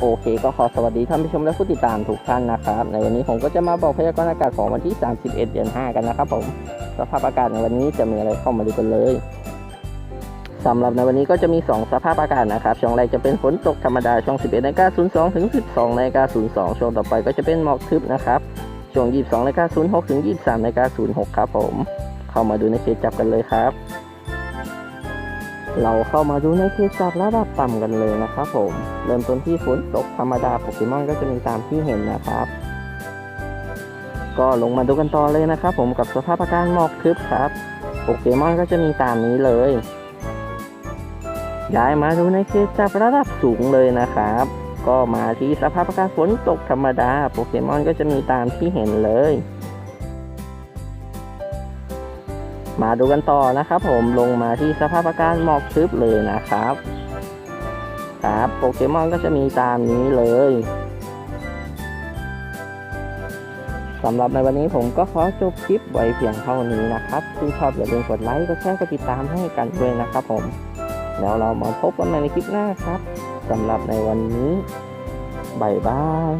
โอเคก็ขอสวัสดีท่านผู้ชมและผู้ติดตามทุกท่านนะครับ ในวันนี้ผมก็จะมาบอกพยากรณ์อากาศของวันที่ 31 เดือน 5 กันนะครับผมสภาพอากาศในวันนี้จะมีอะไรเข้ามาดูกันเลยสำหรับในวันนี้ก็จะมี 2 สภาพอากาศนะครับ ช่วงแรกจะเป็นฝนตกธรรมดา ช่วง 11นาฬิกา02ถึง 12นาฬิกา02 ช่วงต่อไปก็จะเป็นหมอกทึบนะครับ ช่วง 22นาฬิกา06ถึง 23นาฬิกา06 ครับผม เข้ามาดูในเคสจับกันเลยครับ เราเข้ามาดูในเคสจับระดับต่ำกันเลยนะครับผม เริ่มต้นที่ฝนตกธรรมดาโปเกมอนก็จะมีตามที่เห็นนะครับ ก็ลงมาดูกันต่อเลยนะครับผมกับสภาพอากาศหมอกทึบครับโปเกมอนก็จะมีตามนี้เลยย้ายมาดูในเคสจับระดับสูงเลยนะครับ ก็มาที่สภาพอากาศฝนตกธรรมดาโปเกมอนก็จะมีตามที่เห็นเลย มาดูกันต่อนะครับ ผมลงมาที่สภาพอากาศหมอกทึบเลยนะครับ ครับโปเกมอนก็จะมีตามนี้เลยสำหรับในวันนี้ผมก็ขอจบคลิปไว้เพียงเท่านี้นะครับซึ่ชอบอย่าลืมกดไลค์กดแชร์กดติดตามให้กันด้วยนะครับผม แล้วเรามาพบกันใหม่ในคลิปหน้าครับสำหรับในวันนี้บายบาย